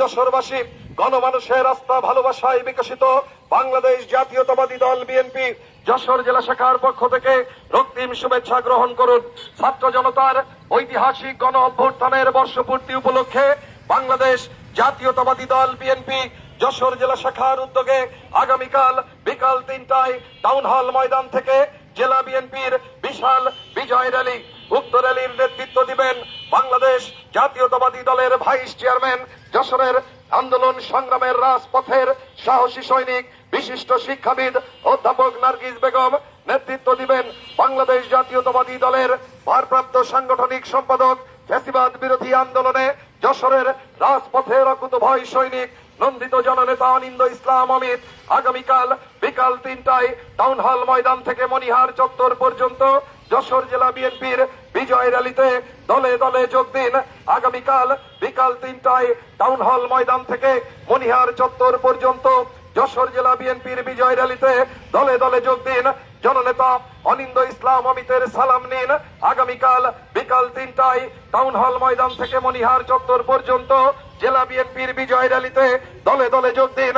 যশোরবাসী, গণমানুষের আস্থা ভালোবাসায় বিকশিত বাংলাদেশ জাতীয়তাবাদী দল বিএনপি, যশোর জেলা শাখার পক্ষ থেকে রক্তিম শুভেচ্ছা গ্রহণ করুন। ছাত্র জনতার ঐতিহাসিক গণ অভ্যুত্থানের বর্ষপূর্তি উপলক্ষে বাংলাদেশ জাতীয়তাবাদী দল বিএনপি, যশোর জেলা শাখার উদ্যোগে আগামীকাল বিকাল তিনটায় টাউন হল ময়দান থেকে জেলা বিএনপির বিশাল বিজয় র্যালি উক্ত আলীর নেতৃত্ব দিবেন বাংলাদেশ জাতীয়তাবাদী দলের ভাইস চেয়ারম্যান যশোরের আন্দোলন সংগ্রামের রাজপথের সাহসী সৈনিক, বিশিষ্ট শিক্ষাবিদ অধ্যাপক নার্গিস বেগম নেতৃত্ব দিবেন বাংলাদেশ জাতীয়তাবাদী দলের ভারপ্রাপ্ত সাংগঠনিক সম্পাদক ফ্যাসিবাদ বিরোধী আন্দোলনে যশোরের রাজপথের অকুত ভয় সৈনিক, নন্দিত জননেতা অনিন্দ ইসলাম অমিত, আগামীকাল বিকাল তিনটায় টাউন হল ময়দান থেকে মনিহার চত্বর পর্যন্ত যশোর জেলা বিএনপির বিজয় র্যালিতে দলে দলে যোগ দিন। আগামীকাল বিকাল তিনটায় টাউন হল ময়দান থেকে মনিহার চত্বর পর্যন্ত যশোর জেলা বিএনপির বিজয় র্যালিতে দলে দলে যোগ দিন। জননেতা অনিন্দ ইসলাম অমিতের সালাম নিন। আগামীকাল বিকাল তিনটায় টাউন হল ময়দান থেকে মনিহার চত্বর পর্যন্ত জেলা বিএনপির বিজয় র্যালিতে দলে দলে যোগ দিন।